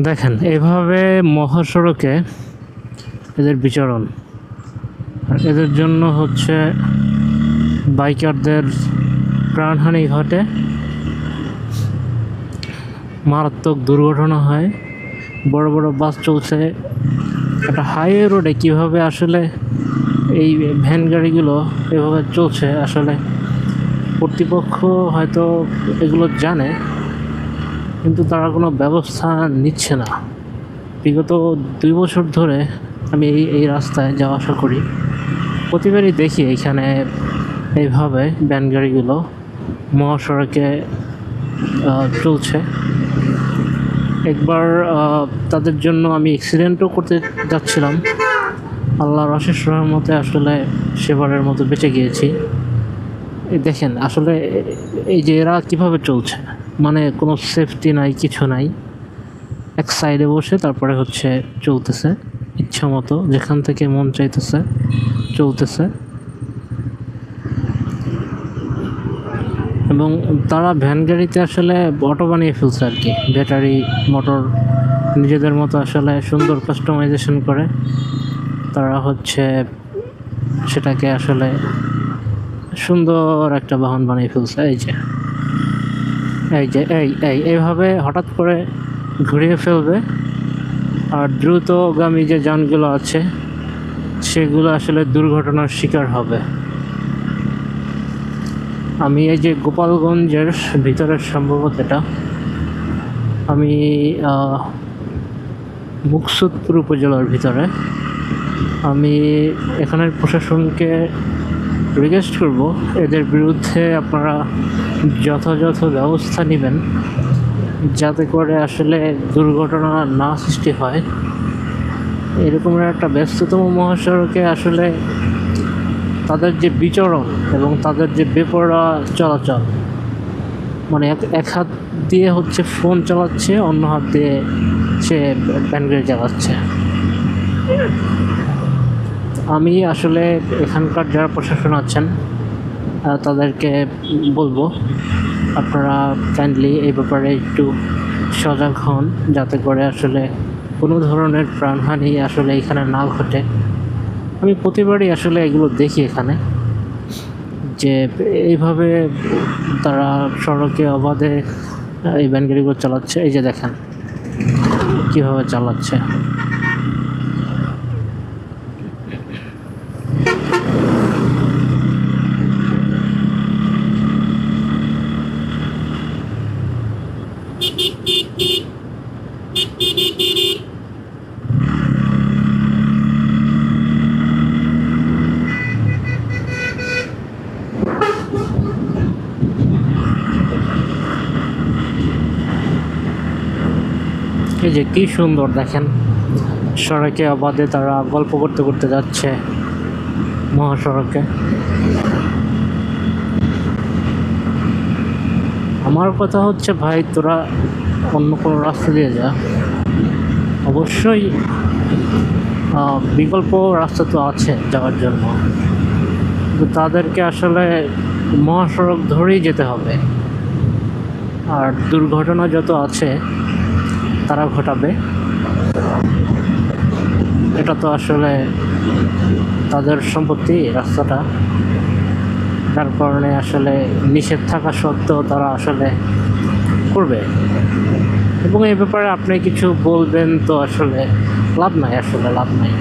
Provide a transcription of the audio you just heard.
দেখেন, এভাবে মহাসড়কে এদের বিচরণ। আর এদের জন্য হচ্ছে বাইকারদের প্রাণহানি ঘটে। মারাত্মক দুর্ঘটনা হয়। বড় বড় বাস চলছে। একটা হাইওয়ে রোডে কীভাবে আসলে এই ভ্যান গাড়িগুলো এভাবে চলছে, আসলে কর্তৃপক্ষ হয়তো এগুলো জানে। কিন্তু তারা কোনো ব্যবস্থা নিচ্ছে না। বিগত দুই বছর ধরে আমি এই এই রাস্তায় যাওয়া আসা করি। প্রতিবারই দেখি এখানে এইভাবে ব্যান গাড়িগুলো মহাসড়কে চলছে। একবার তাদের জন্য আমি অ্যাক্সিডেন্টও করতে যাচ্ছিলাম। আল্লাহর অশেষ রহমতে আসলে সেবারের মতো বেঁচে গিয়েছি। দেখেন আসলে এই যে এরা কীভাবে চলছে। মানে কোনো সেফটি নাই, কিছু নাই। এক সাইডে বসে তারপরে হচ্ছে চলতেছে, ইচ্ছা মতো। যেখান থেকে মন চাইতেছে, চলতেছে। এবং তারা ভ্যান গাড়িতে আসলে অটো বানিয়ে ফেলছে আর কি। ব্যাটারি মোটর নিজেদের মতো আসলে সুন্দর কাস্টমাইজেশন করে। তারা হচ্ছে সেটাকে আসলে সুন্দর একটা বাহন বানিয়ে ফেলছে, এই যে। এই যে, এই এই, এইভাবে হঠাৎ করে ঘুরিয়ে ফেলবে। আর দ্রুতগামী যে যানগুলো আছে, সেগুলো আসলে দুর্ঘটনার শিকার হবে। আমি এই যে গোপালগঞ্জের ভিতরের সম্ভবত এটা। আমি মুকসুদপুর উপজেলার ভিতরে। আমি এখানের প্রশাসনকে রিকোয়েস্ট করব। এদের বিরুদ্ধে আপনারা যথাযথ ব্যবস্থা নেবেন যাতে করে আসলে দুর্ঘটনা না সৃষ্টি হয়। এরকম একটা ব্যস্ততম মহাসড়কে আসলে তাদের যে বিচরণ এবং তাদের যে বেপরোয়া চলাচল মানে এক হাত দিয়ে হচ্ছে ফোন চালাচ্ছে, অন্য হাত দিয়ে সে ব্যান্ডগাড়ি চালাচ্ছে আমি আসলে এখানকার যারা প্রশাসন আছেন তাদেরকে বলব, আপনারা কাইন্ডলি এই ব্যাপারে একটু সজাগ হন, যাতে করে আসলে কোনো ধরনের প্রাণহানি আসলে এখানে না ঘটে। আমি প্রতিবারই আসলে এগুলো দেখি এখানে, যে এইভাবে তারা সড়কে অবাধে এই ভ্যানগাড়িগুলো চালাচ্ছে। এই যে দেখেন, কীভাবে চালাচ্ছে। এই যে কি সুন্দর দেখেন। সড়কে অবাধে তারা গল্প করতে করতে যাচ্ছে মহাসড়কে। আমার কথা হচ্ছে, ভাই, তোরা অন্য কোনো রাস্তা দিয়ে যা। অবশ্যই বিকল্প রাস্তা তো আছে যাওয়ার জন্য। কিন্তু তাদেরকে আসলে মহাসড়ক ধরেই যেতে হবে। আর দুর্ঘটনা যত আছে তারা ঘটাবে। এটা তো আসলে তাদের সম্পত্তি, রাস্তাটা। তার কারণে আসলে নিষেধ থাকা সত্ত্বেও তারা আসলে করবে। এবং এই ব্যাপারে আপনি কিছু বলবেন তো আসলে লাভ নাই, আসলে লাভ নাই।